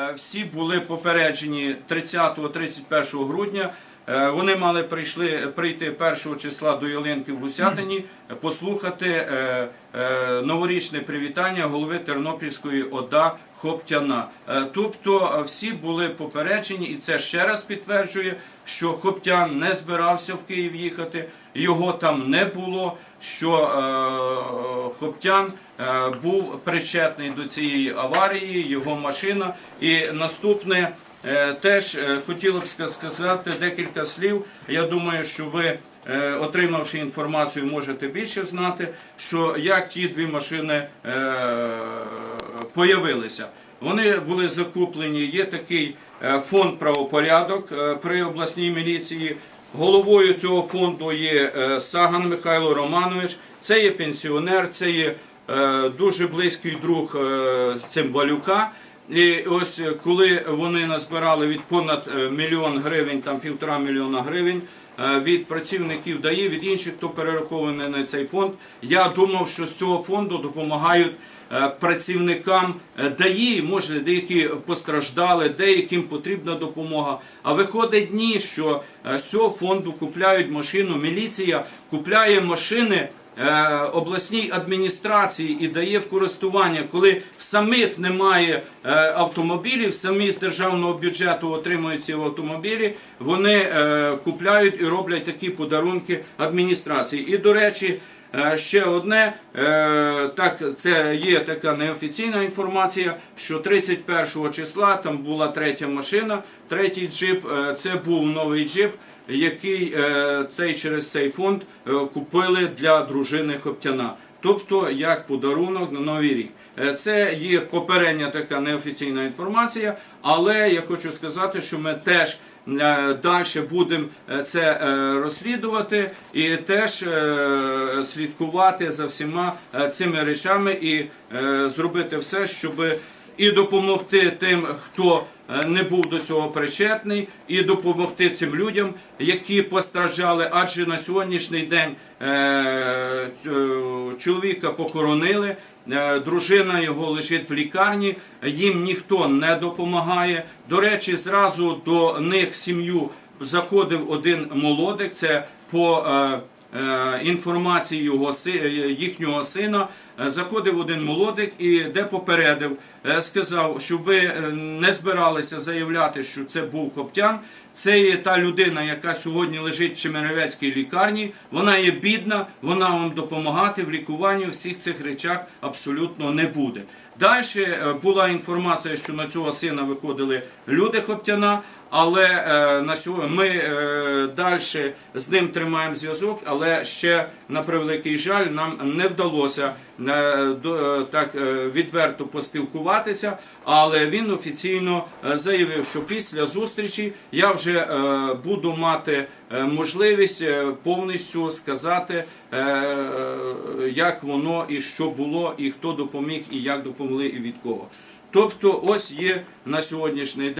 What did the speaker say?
Е, Всі були попереджені 30-31 грудня. Е, Вони мали прийшли, прийти 1 числа до Ялинки в Гусятині, послухати е, е, новорічне привітання голови Тернопільської ОДА Хоптяна. Тобто всі були попереджені, і це ще раз підтверджує, що Хоптян не збирався в Київ їхати, його там не було. Що Хоптян був причетний до цієї аварії, його машина. І наступне теж е, хотіло б сказати декілька слів. Я думаю, що ви, е, отримавши інформацію, можете більше знати, що як ті дві машини е, появилися. Вони були закуплені. Є такий е, фонд правопорядок е, при обласній міліції. Головою цього фонду є е, Саган Михайло Романович. Це є пенсіонер, це є е, дуже близький друг е, Цимбалюка. І ось е, коли вони назбирали від понад е, мільйон гривень, там півтора мільйона гривень. е, Від працівників ДАІ, від інших, хто перерахований на цей фонд. Я думав, що з цього фонду допомагають працівникам ДАІ, може, деякі постраждали, деяким потрібна допомога. А виходить ні, що з цього фонду купляють машину. Міліція купляє машини обласній адміністрації і дає в користування, коли в самих немає е, автомобілів, самі з державного бюджету отримують ці автомобілі, вони е, купляють і роблять такі подарунки адміністрації. І до речі. Е, Ще одне, е, так це є така неофіційна інформація, що 31 числа там була третя машина, третій джип. е, Це був новий джип, який цей через цей фонд купили для дружини Хоптяна. Тобто як подарунок на новий рік. Це є попередня така неофіційна інформація, але я хочу сказати, що ми теж далі будемо е, це е, розслідувати і теж е, слідкувати за всіма е, цими речами і е, зробити все, щоб і допомогти тим, хто е, не був до цього причетний, і допомогти цим людям, які постраждали. Адже на сьогоднішній день е, чоловіка похоронили. Е, Дружина його лежить в лікарні, їм ніхто не допомагає. До речі, зразу до них в сім'ю заходив один молодик. Це по е, е, інформації його їхнього сина. Е, Заходив один молодик і де попередив, е, сказав, щоб ви е, не збиралися заявляти, що це був Хоптян. Це є та людина, яка сьогодні лежить в Чемеревецькій лікарні. Вона є бідна, вона вам допомагати в лікуванні всіх цих речах абсолютно не буде. Далі е, була інформація, що на цього сина виходили люди Хоптяна, але е, на сьогодні ми е, далі з ним тримаємо зв'язок, але ще на превеликий жаль нам не вдалося е, так відверто поспілкуватися. Але він офіційно заявив, що після зустрічі я вже буду мати можливість повністю сказати, як воно і що було, і хто допоміг, і як допомогли, і від кого. Тобто, ось є на сьогоднішній день.